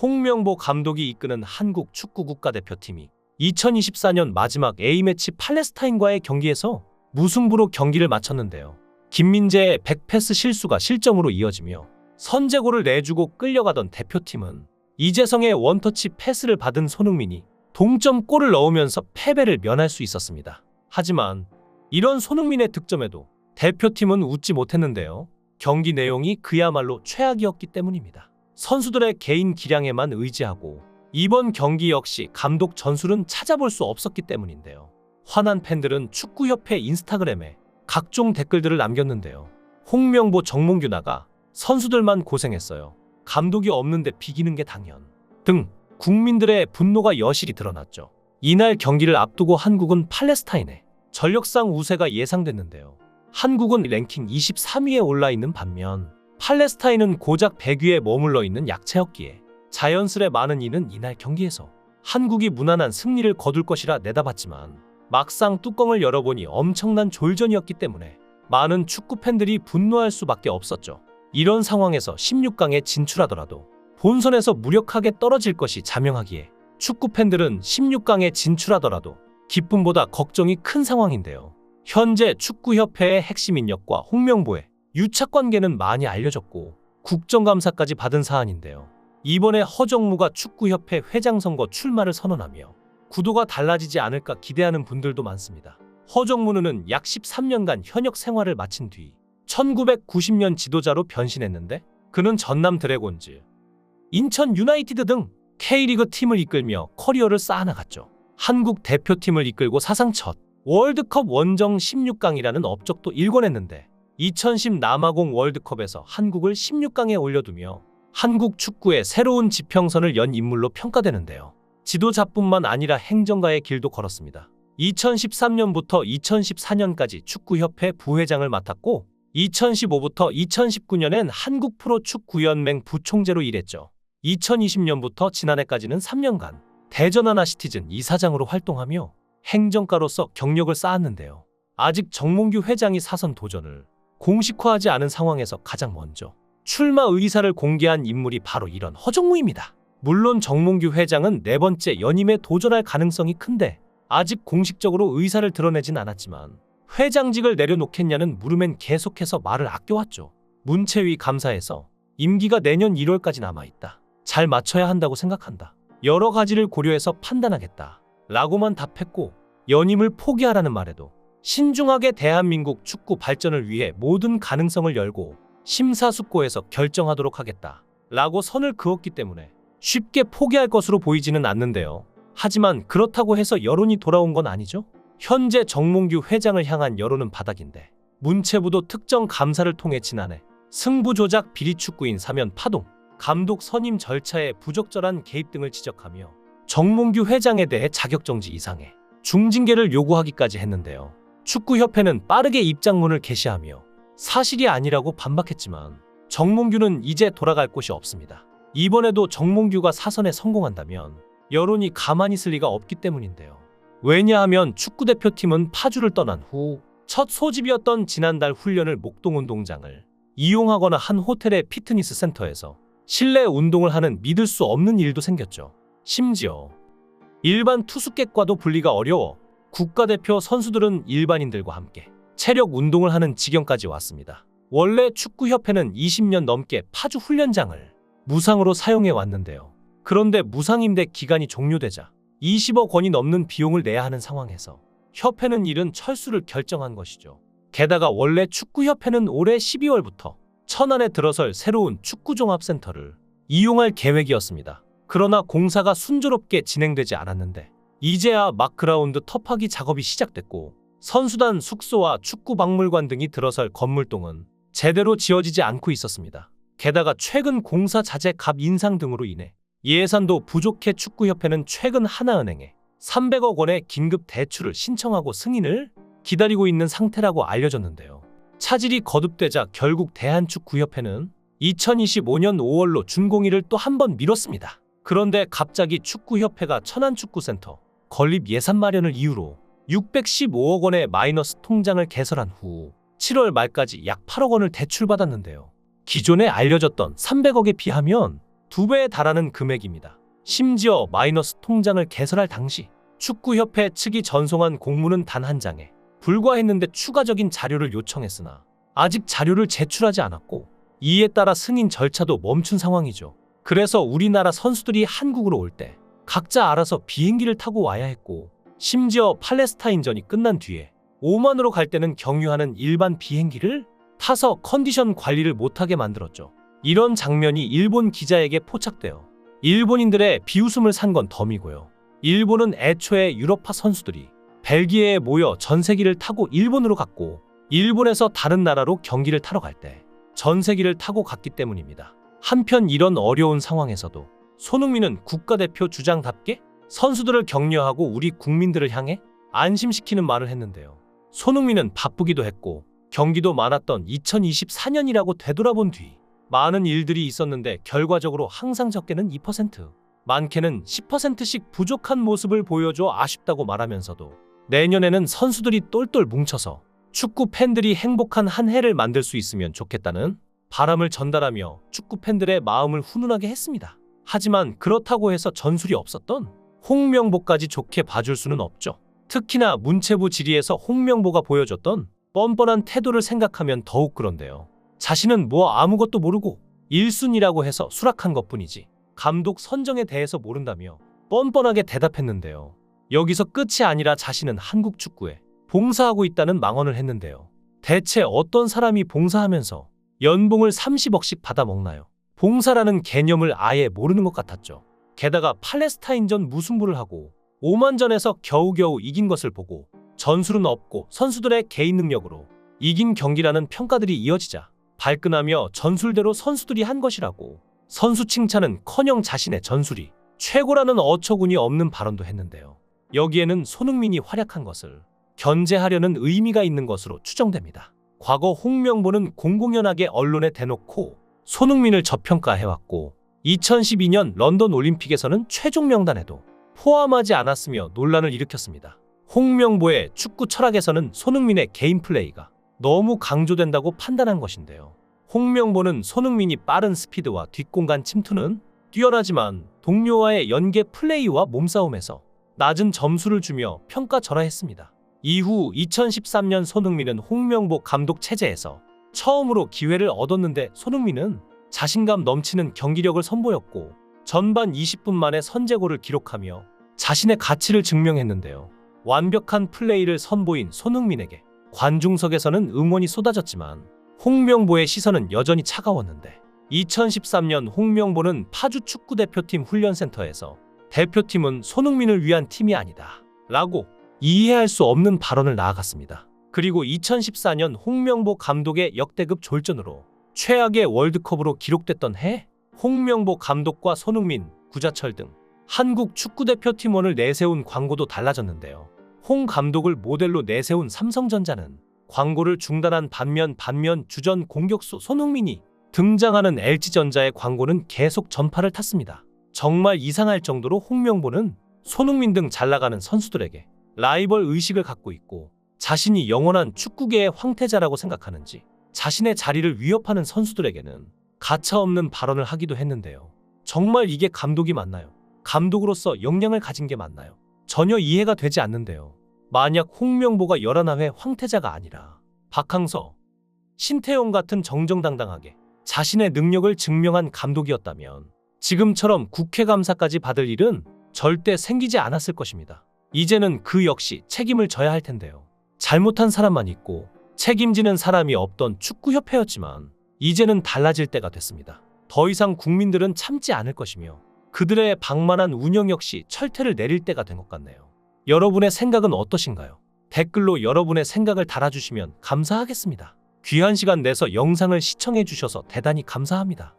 홍명보 감독이 이끄는 한국 축구 국가대표팀이 2024년 마지막 A매치 팔레스타인과의 경기에서 무승부로 경기를 마쳤는데요. 김민재의 백패스 실수가 실점으로 이어지며 선제골을 내주고 끌려가던 대표팀은 이재성의 원터치 패스를 받은 손흥민이 동점골을 넣으면서 패배를 면할 수 있었습니다. 하지만 이런 손흥민의 득점에도 대표팀은 웃지 못했는데요. 경기 내용이 그야말로 최악이었기 때문입니다. 선수들의 개인 기량에만 의지하고 이번 경기 역시 감독 전술은 찾아볼 수 없었기 때문인데요. 화난 팬들은 축구협회 인스타그램에 각종 댓글들을 남겼는데요. 홍명보 정몽규나가 선수들만 고생했어요. 감독이 없는데 비기는 게 당연. 등 국민들의 분노가 여실히 드러났죠. 이날 경기를 앞두고 한국은 팔레스타인에 전력상 우세가 예상됐는데요. 한국은 랭킹 23위에 올라 있는 반면 팔레스타인은 고작 100위에 머물러 있는 약체였기에 자연스레 많은 이는 이날 경기에서 한국이 무난한 승리를 거둘 것이라 내다봤지만 막상 뚜껑을 열어보니 엄청난 졸전이었기 때문에 많은 축구 팬들이 분노할 수밖에 없었죠. 이런 상황에서 16강에 진출하더라도 본선에서 무력하게 떨어질 것이 자명하기에 축구 팬들은 16강에 진출하더라도 기쁨보다 걱정이 큰 상황인데요. 현재 축구협회의 핵심 인력과 홍명보의 유착 관계는 많이 알려졌고 국정감사까지 받은 사안인데요. 이번에 허정무가 축구협회 회장 선거 출마를 선언하며 구도가 달라지지 않을까 기대하는 분들도 많습니다. 허정무는 약 13년간 현역 생활을 마친 뒤 1990년 지도자로 변신했는데 그는 전남 드래곤즈, 인천 유나이티드 등 K리그 팀을 이끌며 커리어를 쌓아나갔죠. 한국 대표팀을 이끌고 사상 첫 월드컵 원정 16강이라는 업적도 일궈냈는데 2010 남아공 월드컵에서 한국을 16강에 올려두며 한국 축구의 새로운 지평선을 연 인물로 평가되는데요. 지도자뿐만 아니라 행정가의 길도 걸었습니다. 2013년부터 2014년까지 축구협회 부회장을 맡았고 2015부터 2019년엔 한국 프로축구연맹 부총재로 일했죠. 2020년부터 지난해까지는 3년간 대전 하나 시티즌 이사장으로 활동하며 행정가로서 경력을 쌓았는데요. 아직 정몽규 회장이 사선 도전을 공식화하지 않은 상황에서 가장 먼저 출마 의사를 공개한 인물이 바로 이런 허정무입니다. 물론 정몽규 회장은 네 번째 연임에 도전할 가능성이 큰데 아직 공식적으로 의사를 드러내진 않았지만 회장직을 내려놓겠냐는 물음엔 계속해서 말을 아껴왔죠. 문체위 감사에서 임기가 내년 1월까지 남아있다. 잘 맞춰야 한다고 생각한다. 여러 가지를 고려해서 판단하겠다. 라고만 답했고 연임을 포기하라는 말에도 신중하게 대한민국 축구 발전을 위해 모든 가능성을 열고 심사숙고해서 결정하도록 하겠다. 라고 선을 그었기 때문에 쉽게 포기할 것으로 보이지는 않는데요. 하지만 그렇다고 해서 여론이 돌아온 건 아니죠? 현재 정몽규 회장을 향한 여론은 바닥인데 문체부도 특정 감사를 통해 지난해 승부 조작 비리 축구인 사면 파동 감독 선임 절차에 부적절한 개입 등을 지적하며 정몽규 회장에 대해 자격정지 이상의 중징계를 요구하기까지 했는데요. 축구협회는 빠르게 입장문을 게시하며 사실이 아니라고 반박했지만 정몽규는 이제 돌아갈 곳이 없습니다. 이번에도 정몽규가 사선에 성공한다면 여론이 가만히 있을 리가 없기 때문인데요. 왜냐하면 축구대표팀은 파주를 떠난 후 첫 소집이었던 지난달 훈련을 목동운동장을 이용하거나 한 호텔의 피트니스 센터에서 실내 운동을 하는 믿을 수 없는 일도 생겼죠. 심지어 일반 투숙객과도 분리가 어려워 국가대표 선수들은 일반인들과 함께 체력 운동을 하는 지경까지 왔습니다. 원래 축구협회는 20년 넘게 파주 훈련장을 무상으로 사용해 왔는데요. 그런데 무상임대 기간이 종료되자 20억 원이 넘는 비용을 내야 하는 상황에서 협회는 이른 철수를 결정한 것이죠. 게다가 원래 축구협회는 올해 12월부터 천안에 들어설 새로운 축구종합센터를 이용할 계획이었습니다. 그러나 공사가 순조롭게 진행되지 않았는데 이제야 마크라운드 터파기 작업이 시작됐고 선수단 숙소와 축구 박물관 등이 들어설 건물동은 제대로 지어지지 않고 있었습니다. 게다가 최근 공사 자재 값 인상 등으로 인해 예산도 부족해 축구협회는 최근 하나은행에 300억 원의 긴급 대출을 신청하고 승인을 기다리고 있는 상태라고 알려졌는데요. 차질이 거듭되자 결국 대한축구협회는 2025년 5월로 준공일을 또 한 번 미뤘습니다. 그런데 갑자기 축구협회가 천안축구센터 건립 예산 마련을 이유로 615억 원의 마이너스 통장을 개설한 후 7월 말까지 약 8억 원을 대출받았는데요. 기존에 알려졌던 300억에 비하면 두 배에 달하는 금액입니다. 심지어 마이너스 통장을 개설할 당시 축구협회 측이 전송한 공문은 단 한 장에 불과했는데 추가적인 자료를 요청했으나 아직 자료를 제출하지 않았고 이에 따라 승인 절차도 멈춘 상황이죠. 그래서 우리나라 선수들이 한국으로 올때 각자 알아서 비행기를 타고 와야 했고 심지어 팔레스타인전이 끝난 뒤에 오만으로 갈 때는 경유하는 일반 비행기를 타서 컨디션 관리를 못하게 만들었죠. 이런 장면이 일본 기자에게 포착되어 일본인들의 비웃음을 산 건 덤이고요. 일본은 애초에 유럽파 선수들이 벨기에에 모여 전세기를 타고 일본으로 갔고 일본에서 다른 나라로 경기를 타러 갈 때 전세기를 타고 갔기 때문입니다. 한편 이런 어려운 상황에서도 손흥민은 국가대표 주장답게 선수들을 격려하고 우리 국민들을 향해 안심시키는 말을 했는데요. 손흥민은 바쁘기도 했고 경기도 많았던 2024년이라고 되돌아본 뒤 많은 일들이 있었는데 결과적으로 항상 적게는 2%, 많게는 10%씩 부족한 모습을 보여줘 아쉽다고 말하면서도 내년에는 선수들이 똘똘 뭉쳐서 축구 팬들이 행복한 한 해를 만들 수 있으면 좋겠다는 바람을 전달하며 축구 팬들의 마음을 훈훈하게 했습니다. 하지만 그렇다고 해서 전술이 없었던 홍명보까지 좋게 봐줄 수는 없죠. 특히나 문체부 질의에서 홍명보가 보여줬던 뻔뻔한 태도를 생각하면 더욱 그런데요. 자신은 뭐 아무것도 모르고 1순위라고 해서 수락한 것뿐이지 감독 선정에 대해서 모른다며 뻔뻔하게 대답했는데요. 여기서 끝이 아니라 자신은 한국 축구에 봉사하고 있다는 망언을 했는데요. 대체 어떤 사람이 봉사하면서 연봉을 30억씩 받아먹나요? 봉사라는 개념을 아예 모르는 것 같았죠. 게다가 팔레스타인전 무승부를 하고 오만전에서 겨우겨우 이긴 것을 보고 전술은 없고 선수들의 개인 능력으로 이긴 경기라는 평가들이 이어지자 발끈하며 전술대로 선수들이 한 것이라고 선수 칭찬은 커녕 자신의 전술이 최고라는 어처구니 없는 발언도 했는데요. 여기에는 손흥민이 활약한 것을 견제하려는 의미가 있는 것으로 추정됩니다. 과거 홍명보는 공공연하게 언론에 대놓고 손흥민을 저평가해왔고 2012년 런던 올림픽에서는 최종 명단에도 포함하지 않았으며 논란을 일으켰습니다. 홍명보의 축구 철학에서는 손흥민의 개인 플레이가 너무 강조된다고 판단한 것인데요. 홍명보는 손흥민이 빠른 스피드와 뒷공간 침투는 뛰어나지만 동료와의 연계 플레이와 몸싸움에서 낮은 점수를 주며 평가 절하했습니다. 이후 2013년 손흥민은 홍명보 감독 체제에서 처음으로 기회를 얻었는데 손흥민은 자신감 넘치는 경기력을 선보였고 전반 20분 만에 선제골을 기록하며 자신의 가치를 증명했는데요. 완벽한 플레이를 선보인 손흥민에게 관중석에서는 응원이 쏟아졌지만 홍명보의 시선은 여전히 차가웠는데 2013년 홍명보는 파주 축구대표팀 훈련센터에서 대표팀은 손흥민을 위한 팀이 아니다 라고 이해할 수 없는 발언을 나아갔습니다. 그리고 2014년 홍명보 감독의 역대급 졸전으로 최악의 월드컵으로 기록됐던 해 홍명보 감독과 손흥민, 구자철 등 한국 축구대표 팀원을 내세운 광고도 달라졌는데요. 홍 감독을 모델로 내세운 삼성전자는 광고를 중단한 반면 반면 주전 공격수 손흥민이 등장하는 LG전자의 광고는 계속 전파를 탔습니다. 정말 이상할 정도로 홍명보는 손흥민 등 잘 나가는 선수들에게 라이벌 의식을 갖고 있고 자신이 영원한 축구계의 황태자라고 생각하는지 자신의 자리를 위협하는 선수들에게는 가차없는 발언을 하기도 했는데요. 정말 이게 감독이 맞나요? 감독으로서 역량을 가진 게 맞나요? 전혀 이해가 되지 않는데요. 만약 홍명보가 11회 황태자가 아니라 박항서, 신태용 같은 정정당당하게 자신의 능력을 증명한 감독이었다면 지금처럼 국회 감사까지 받을 일은 절대 생기지 않았을 것입니다. 이제는 그 역시 책임을 져야 할 텐데요. 잘못한 사람만 있고 책임지는 사람이 없던 축구협회였지만 이제는 달라질 때가 됐습니다. 더 이상 국민들은 참지 않을 것이며 그들의 방만한 운영 역시 철퇴를 내릴 때가 된 것 같네요. 여러분의 생각은 어떠신가요? 댓글로 여러분의 생각을 달아주시면 감사하겠습니다. 귀한 시간 내서 영상을 시청해 주셔서 대단히 감사합니다.